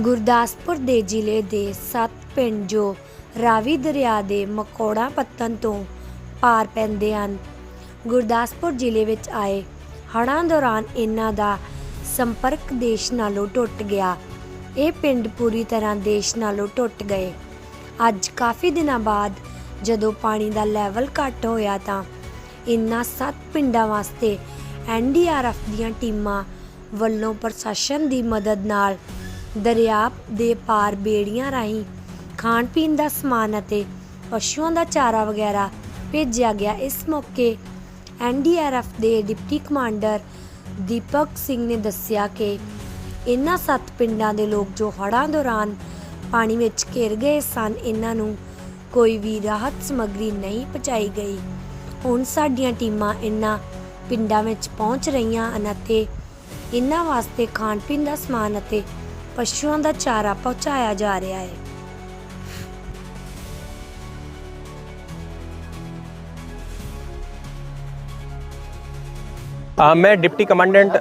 ਗੁਰਦਾਸਪੁਰ ਦੇ ਜ਼ਿਲ੍ਹੇ ਦੇ ਸੱਤ ਪਿੰਡ ਜੋ ਰਾਵੀ ਦਰਿਆ ਦੇ ਮਕੌੜਾ ਪੱਤਨ ਤੋਂ ਪਾਰ ਪੈਂਦੇ ਹਨ, ਗੁਰਦਾਸਪੁਰ ਜ਼ਿਲ੍ਹੇ ਵਿੱਚ ਆਏ ਹੜ੍ਹਾਂ ਦੌਰਾਨ ਇਹਨਾਂ ਦਾ ਸੰਪਰਕ ਦੇਸ਼ ਨਾਲੋਂ ਟੁੱਟ ਗਿਆ। ਇਹ ਪਿੰਡ ਪੂਰੀ ਤਰ੍ਹਾਂ ਦੇਸ਼ ਨਾਲੋਂ ਟੁੱਟ ਗਏ। ਅੱਜ ਕਾਫੀ ਦਿਨਾਂ ਬਾਅਦ ਜਦੋਂ ਪਾਣੀ ਦਾ ਲੈਵਲ ਘੱਟ ਹੋਇਆ ਤਾਂ ਇਨ੍ਹਾਂ ਸੱਤ ਪਿੰਡਾਂ ਵਾਸਤੇ ਐਨਡੀਆਰਐਫ ਦੀਆਂ ਟੀਮਾਂ ਵੱਲੋਂ ਪ੍ਰਸ਼ਾਸਨ ਦੀ ਮਦਦ ਨਾਲ ਦਰਿਆ ਦੇ ਪਾਰ ਬੇੜੀਆਂ ਰਾਹੀਂ ਖਾਣ ਪੀਣ ਦਾ ਸਮਾਨ ਅਤੇ ਪਸ਼ੂਆਂ ਦਾ ਚਾਰਾ ਵਗੈਰਾ ਭੇਜਿਆ ਗਿਆ। ਇਸ ਮੌਕੇ ਐਨਡੀਆਰਐਫ ਦੇ ਡਿਪਟੀ ਕਮਾਂਡਰ ਦੀਪਕ ਸਿੰਘ ਨੇ ਦੱਸਿਆ ਕਿ ਇਨ੍ਹਾਂ ਸੱਤ ਪਿੰਡਾਂ ਦੇ ਲੋਕ ਜੋ ਹੜ੍ਹਾਂ ਦੌਰਾਨ ਪਾਣੀ ਵਿੱਚ ਘਿਰ ਗਏ ਸਨ ਇਹਨਾਂ ਨੂੰ ਕੋਈ ਵੀ ਰਾਹਤ ਸਮੱਗਰੀ ਨਹੀਂ ਪਹੁੰਚਾਈ ਗਈ। ਹੁਣ ਸਾਡੀਆਂ ਟੀਮਾਂ ਇਨ੍ਹਾਂ ਪਿੰਡਾਂ ਵਿੱਚ ਪਹੁੰਚ ਰਹੀਆਂ ਹਨ ਅਤੇ ਇਨ੍ਹਾਂ ਵਾਸਤੇ ਖਾਣ ਪੀਣ ਦਾ ਸਮਾਨ ਅਤੇ ਪਸ਼ੂਆਂ ਦਾ ਚਾਰਾ ਪਹੁੰਚਾਇਆ ਜਾ ਰਿਹਾ ਹੈ। अ, मैं deputy commandant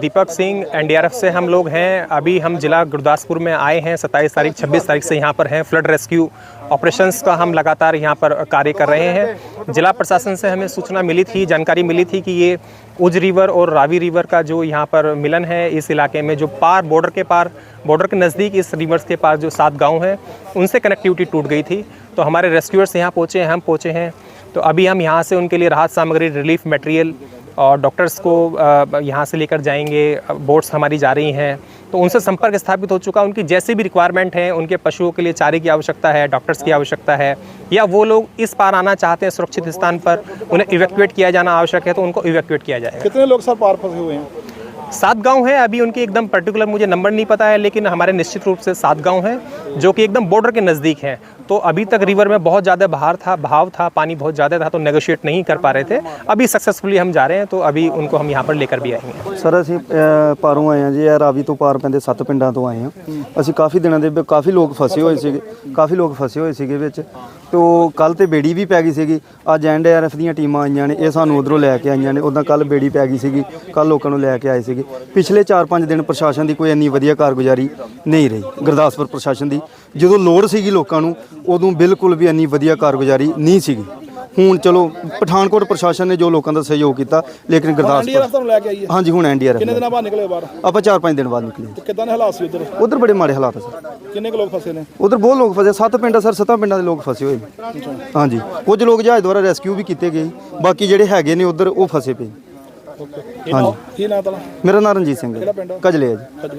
Deepak Singh NDRF से हम लोग हैं। अभी हम जिला गुरदासपुर में आए हैं 27 तारीख 26 तारीख से यहाँ पर हैं। फ्लड रेस्क्यू ऑपरेशंस का हम लगातार यहाँ पर कार्य कर रहे हैं। जिला प्रशासन से हमें सूचना मिली थी जानकारी मिली थी कि ये उज रिवर और रावी रिवर का जो यहाँ पर मिलन है इस इलाके में जो पार बॉर्डर के पार बॉर्डर के नज़दीक इस रिवर्स के पास जो सात गाँव हैं उनसे कनेक्टिविटी टूट गई थी। तो हमारे रेस्क्यूअर्स यहाँ पहुँचे हैं हम पहुँचे हैं। तो अभी हम यहाँ से उनके लिए राहत सामग्री रिलीफ मटेरियल और डॉक्टर्स को यहाँ से लेकर जाएँगे बोट्स हमारी जा रही हैं। तो उनसे संपर्क स्थापित हो चुका उनकी जैसी भी रिक्वायरमेंट है उनके पशुओं के लिए चारे की आवश्यकता है डॉक्टर्स की आवश्यकता है या वो लोग इस पार आना चाहते हैं सुरक्षित स्थान पर उन्हें इवैक्यूएट किया जाना आवश्यक है तो उनको इवैक्यूएट किया जाएगा। कितने लोग सर पार फंसे हुए हैं? सात गाँव हैं अभी उनके एकदम पर्टिकुलर मुझे नंबर नहीं पता है लेकिन हमारे निश्चित रूप से सात गाँव हैं जो कि एकदम बॉर्डर के नज़दीक हैं। तो अभी तक रिवर में बहुत ज़्यादा बहार था बहाव था पानी बहुत ज़्यादा था तो नेगोशिएट नहीं कर पा रहे थे अभी सक्सेसफुली हम जा रहे हैं तो अभी उनको हम यहाँ पर लेकर भी आएंगे ਸਰ ਅਸੀਂ ਅ, ਪਾਰੋਂ ਆਏ ਹਾਂ ਜੀ ਇਹ ਰਾਵੀ ਤੋਂ ਪਾਰ ਪੈਂਦੇ ਸੱਤ ਪਿੰਡਾਂ ਤੋਂ ਆਏ ਹਾਂ ਅਸੀਂ ਕਾਫੀ ਦਿਨਾਂ ਦੇ ਵਿੱਚ ਕਾਫੀ ਲੋਕ ਫਸੇ ਹੋਏ ਸੀਗੇ ਕਾਫੀ ਲੋਕ ਫਸੇ ਹੋਏ ਸੀਗੇ ਵਿੱਚ ਤੋਂ ਕੱਲ ਤੇ ਬੇੜੀ ਵੀ ਪੈ ਗਈ ਸੀਗੀ ਅੱਜ ਐਨਡੀਆਰਐਫ ਦੀਆਂ ਟੀਮਾਂ ਆਈਆਂ ਨੇ ਇਹ ਸਾਨੂੰ ਉਧਰੋਂ ਲੈ ਕੇ ਆਈਆਂ ਨੇ ਉਦਾਂ ਕੱਲ ਬੇੜੀ ਪੈ ਗਈ ਸੀਗੀ ਕੱਲ ਲੋਕਾਂ ਨੂੰ ਲੈ ਕੇ ਆਏ ਸੀਗੇ ਪਿਛਲੇ 4-5 ਦਿਨ ਪ੍ਰਸ਼ਾਸਨ ਦੀ ਕੋਈ ਇੰਨੀ ਵਧੀਆ ਕਾਰਗੁਜ਼ਾਰੀ ਨਹੀਂ ਰਹੀ ਗੁਰਦਾਸਪੁਰ ਪ੍ਰਸ਼ਾਸਨ ਦੀ ਜਦੋਂ ਲੋੜ ਸੀਗੀ ਲੋਕਾਂ ਨੂੰ ਉਦੋਂ ਬਿਲਕੁਲ ਵੀ ਇੰਨੀ ਵਧੀਆ ਕਾਰਗੁਜ਼ਾਰੀ ਨਹੀਂ ਸੀਗੀ। ਹੁਣ ਚਲੋ ਪਠਾਨਕੋਟ ਪ੍ਰਸ਼ਾਸਨ ਨੇ ਜੋ ਲੋਕਾਂ ਦਾ ਸਹਿਯੋਗ ਕੀਤਾ ਲੇਕਿਨ ਗੁਰਦਾਸਪੁਰ। ਤੁਹਾਨੂੰ ਲੈ ਕੇ ਆਈ ਹੈ। ਹਾਂਜੀ ਹੁਣ ਐਨਡੀਆਰਐਫ ਕਿੰਨੇ ਦਿਨਾਂ ਬਾਅਦ ਨਿਕਲੇ ਬਾਹਰ? ਆਪਾਂ 4-5 ਦਿਨ ਬਾਅਦ ਨਿਕਲੇ। ਤੇ ਕਿੱਦਾਂ ਦੇ ਹਾਲਾਤ ਸੀ ਉਧਰ? ਉਧਰ ਬੜੇ ਮਾੜੇ ਹਾਲਾਤ ਆ ਸਰ। ਕਿੰਨੇ ਕੁ ਲੋਕ ਫਸੇ ਨੇ? ਉਧਰ ਬਹੁਤ ਲੋਕ ਫਸੇ। ਸੱਤ ਪਿੰਡ ਆ ਸਰ ਸੱਤਾਂ ਪਿੰਡਾਂ ਦੇ ਲੋਕ ਫਸੇ ਹੋਏ ਨੇ। ਹਾਂਜੀ। ਕੁਝ ਲੋਕ ਜਹਾਜ਼ ਦੁਆਰਾ ਰੈਸਕਿਊ ਵੀ ਕੀਤੇ ਗਏ। ਬਾਕੀ ਜਿਹੜੇ ਹੈਗੇ ਨੇ ਉਧਰ ਉਹ ਫਸੇ ਪਏ। ਹਾਂਜੀ। ਕੀ ਨਾਂ ਤਲਾ ਮੇਰਾ ਨਾਮ ਰਣਜੀਤ ਸਿੰਘ ਹੈ? ਕਜਲੇ ਹੈ ਜੀ।